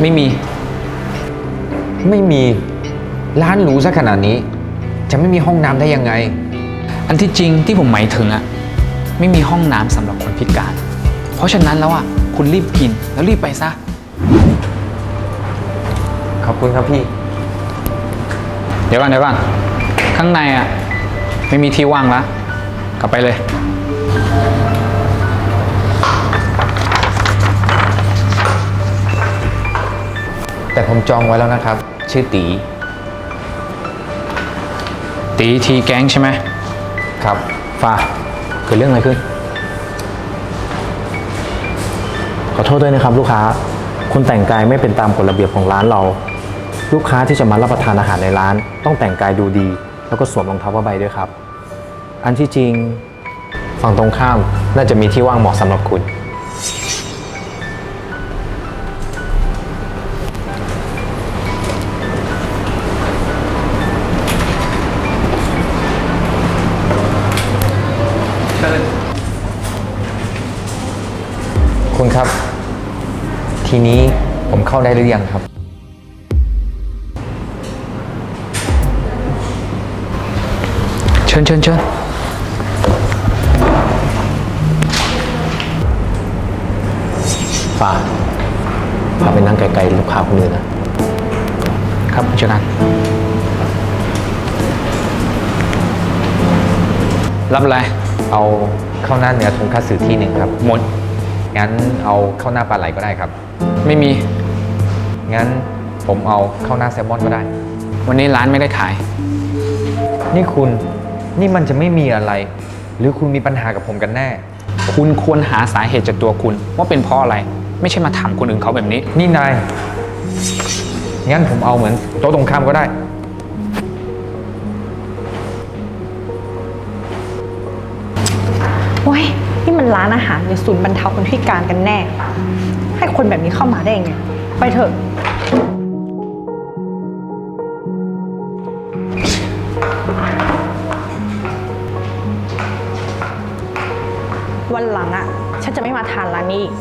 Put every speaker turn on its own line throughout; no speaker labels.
ไม่มี
ไม่มีร้านหรูซะขนาดนี้ จะไม่มีห้องน้ำได้ยังไง
อันที่จริงที่ผมหมายถึงอะไม่มีห้องน้ำสำหรับคนพิการ เพราะฉะนั้นแล้วอะคุณรีบกินแล้วรีบไปซะ
ขอบคุณครับพี่
เดี๋ยวก่อนเดี๋ยวก่อนข้างในอะไม่มีที่ว่างแล้วกลับไปเลย
แต่ผมจองไว้แล้วนะครับ ชื่อตี
ตีทีแก๊งใช่ไหม
ครับ
ฟ้าเกิดเรื่องอะไรขึ้น
ขอโทษด้วยนะครับลูกค้า คุณแต่งกายไม่เป็นตามกฎระเบียบของร้านเรา ลูกค้าที่จะมารับประทานอาหารในร้าน ต้องแต่งกายดูดี แล้วก็สวมรองเท้าผ้าใบด้วยครับ อันที่จริงฝั่งตรงข้ามน่าจะมีที่ว่างเหมาะสำหรับคุณ
คุณครับ ทีนี้ผมเข้าได้หรือยังครับ
เชิญเชิญเชิญ
ฝากพาไปนั่งไกลๆลูกค้าคนอื่นนะ
ครับผู้จัดการรับอะไร
เอาข้าวหน้าเนื้อทงคัตสึที่หนึ่งครับ
หมด
งั้นเอาข้าวหน้าปลาไหลก็ได้ครับ
ไม่มี
งั้นผมเอาข้าวหน้าแซลมอนก็ได้
วันนี้ร้านไม่ได้ขาย
นี่คุณนี่มันจะไม่มีอะไร หรือคุณมีปัญหากับผมกันแน่
คุณควรหาสาเหตุจากตัวคุณ ว่าเป็นเพราะอะไร ไม่ใช่มาถามคนอื่นเขาแบบนี้
นี่นายงั้นผมเอาเหมือนโต๊ะตรงข้ามก็ได้
ร้านอาหารหรือศูนย์บรรเทาคนพิการกันแน่ ให้คนแบบนี้เข้ามาได้ยังไง ไปเถอะ วันหลังอะฉันจะไม่มาทานร้านนี้อีก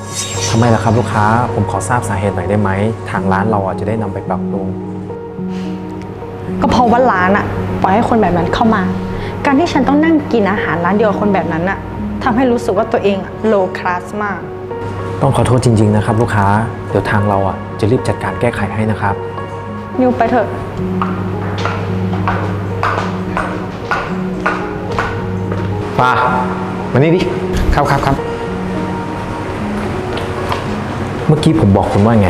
ทำไมล่ะครับลูกค้า ผมขอทราบสาเหตุหน่อยได้ไหม ทางร้านเราอะจะได้นำไปปรับปรุง
ก็เพราะว่าร้านอะปล่อยให้คนแบบนั้นเข้ามา การที่ฉันต้องนั่งกินอาหารร้านเดียวกับคนแบบนั้นอะ ทำให้รู้สึกว่าตัวเองโลคลาสมาก
ต้องขอโทษจริง ๆ นะครับ ลูกค้า เดี๋ยวทางเราอะจะรีบจัดการแก้ไขให้นะครับ
นิวไปเถอะ
ป้ามานี่ดิ
ครับครับครับ
เมื่อกี้ผมบอกคุณว่าไง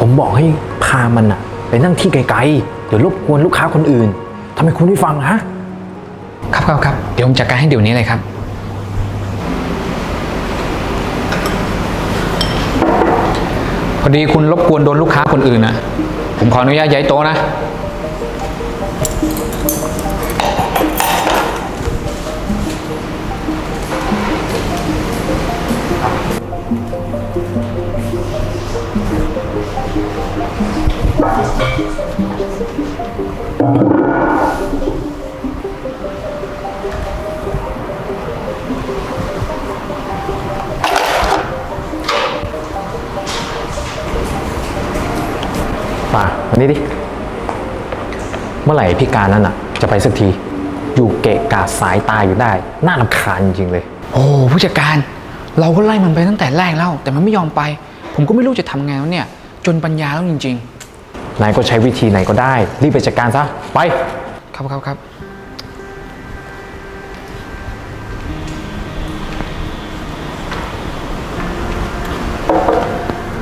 ผมบอกให้พามันอะไปนั่งที่ไกลๆ เดี๋ยวรบกวนลูกค้าคนอื่นทำไมคุณไม่ฟังฮะ
ครับครับครับ เดี๋ยวผมจัดการให้เดี๋ยวนี้เลยครับ พอดีคุณรบกวนโดนลูกค้าคนอื่นนะผมขออนุญาตย้ายโต๊ะนะ
ป่า มานี่ดิ เมื่อไหร่พี่การนั่นอะจะไปสักที อยู่เกะกะสายตาอยู่ได้ น่ารำคาญจริงๆเลย
โอ้ผู้จัดการ เราก็ไล่มันไปตั้งแต่แรกแล้ว แต่มันไม่ยอมไป ผมก็ไม่รู้จะทำไงแล้วเนี่ย จนปัญญาแล้วจริง
นายก็ใช้วิธีไหนก็ได้ รีบไปจัดการซะ ไป
ๆ ครับครับครับ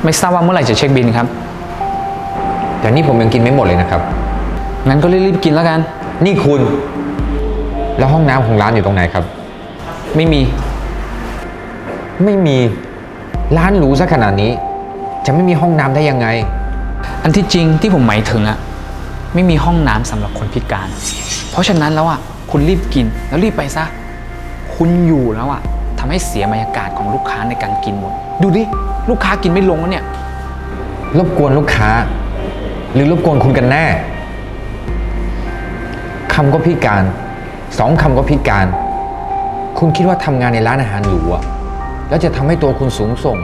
ไม่ทราบว่าเมื่อไหร่จะเช็คบินครับ
แต่นี่ผมยังกินไม่หมดเลยนะครับ
งั้นก็รีบๆกินแล้วกัน
นี่คุณ แล้วห้องน้ำของร้านอยู่ตรงไหนครับ
ไม่มี
ไม่มี ร้านหรูซะขนาดนี้ จะไม่มีห้องน้ำได้ยังไง
อันที่จริงที่ผมหมายถึงอะไม่มีห้องน้ำสำหรับคนพิการ เพราะฉะนั้นแล้วอะคุณรีบกินแล้วรีบไปซะ คุณอยู่แล้วอะทำให้เสียบรรยากาศของลูกค้าในการกินหมด ดูดิ ลูกค้ากินไม่ลงแล้วเนี่ย
รบกวนลูกค้า หรือรบกวนคุณกันแน่คำก็พิการสองคำก็พิการ คุณคิดว่าทำงานในร้านอาหารหรูอะแล้วจะทำให้ตัวคุณสูงส่ง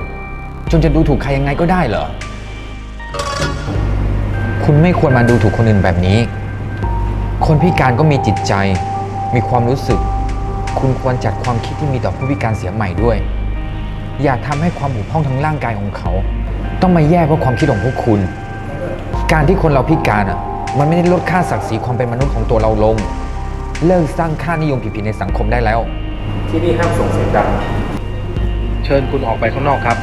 จนจะดูถูกใครยังไงก็ได้เหรอ คุณไม่ควรมาดูถูกคนอื่นแบบนี้ คนพิการก็มีจิตใจ มีความรู้สึก คุณควรจัดความคิดที่มีต่อผู้พิการเสียใหม่ด้วย อย่าทำให้ความบกพร่องทางร่างกายของเขา ต้องมาแย่เพราะความคิดของพวกคุณ การที่คนเราพิการอะมันไม่ได้ลดค่าศักดิ์ศรีความเป็นมนุษย์ของตัวเราลง เลิกสร้างค่านิยมผิดๆในสังคมได้แล้ว
ที่นี่ห้ามส่งเสียงดัง เชิญคุณออกไปข้างนอกครับ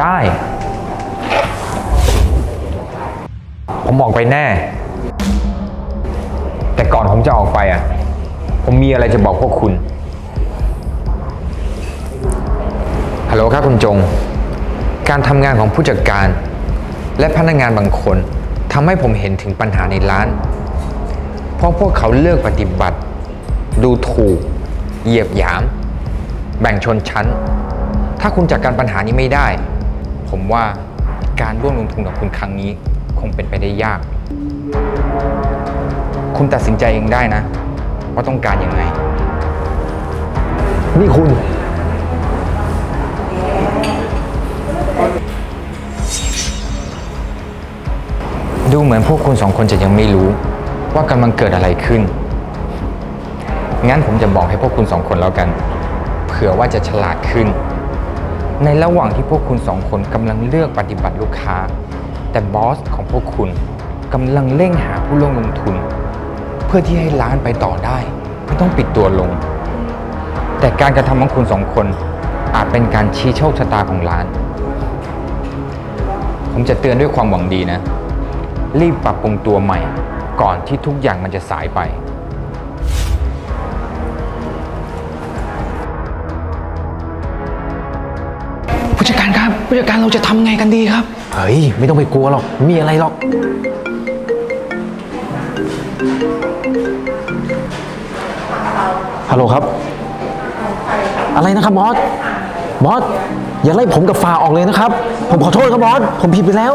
ได้ ผมออกไปแน่ แต่ก่อนผมจะออกไปอะ ผมมีอะไรจะบอกพวกคุณ ฮัลโหลครับคุณจง การทำงานของผู้จัดการ และพนักงานบางคนทำให้ผมเห็นถึงปัญหาในร้าน เพราะพวกเขาเลือกปฏิบัติ ดูถูก เหยียบหยาม แบ่งชนชั้น ถ้าคุณจัดการปัญหานี้ไม่ได้ ผมว่าการร่วมลงทุนกับคุณครั้งนี้ คงเป็นไปได้ยาก คุณตัดสินใจเองได้นะ ว่าต้องการยังไง
นี่คุณ
พวกคุณสองคนจะยังไม่รู้ว่ากำลังเกิดอะไรขึ้น งั้นผมจะบอกให้พวกคุณสองคนแล้วกัน เผื่อว่าจะฉลาดขึ้น ในระหว่างที่พวกคุณสองคนกำลังเลือกปฏิบัติลูกค้า แต่บอสของพวกคุณกำลังเร่งหาผู้ร่วมลงทุน เพื่อที่ให้ร้านไปต่อได้ ไม่ต้องปิดตัวลง แต่การกระทำของคุณสองคนอาจเป็นการชี้โชคชะตาของร้าน ผมจะเตือนด้วยความหวังดีนะ รีบปรับปรุงตัวใหม่ ก่อนที่ทุกอย่างมันจะสายไป
ผู้จัดการครับผู้จัดการเราจะทำไงกันดีครับ
เฮ้ย ไม่ต้องไปกลัวหรอกไม่มีอะไรหรอก ฮัลโหลครับ อะไรนะครับบอส บอส อย่าไล่ผมกับฟาออกเลยนะครับ ผมขอโทษครับบอส ผมผิดไปแล้ว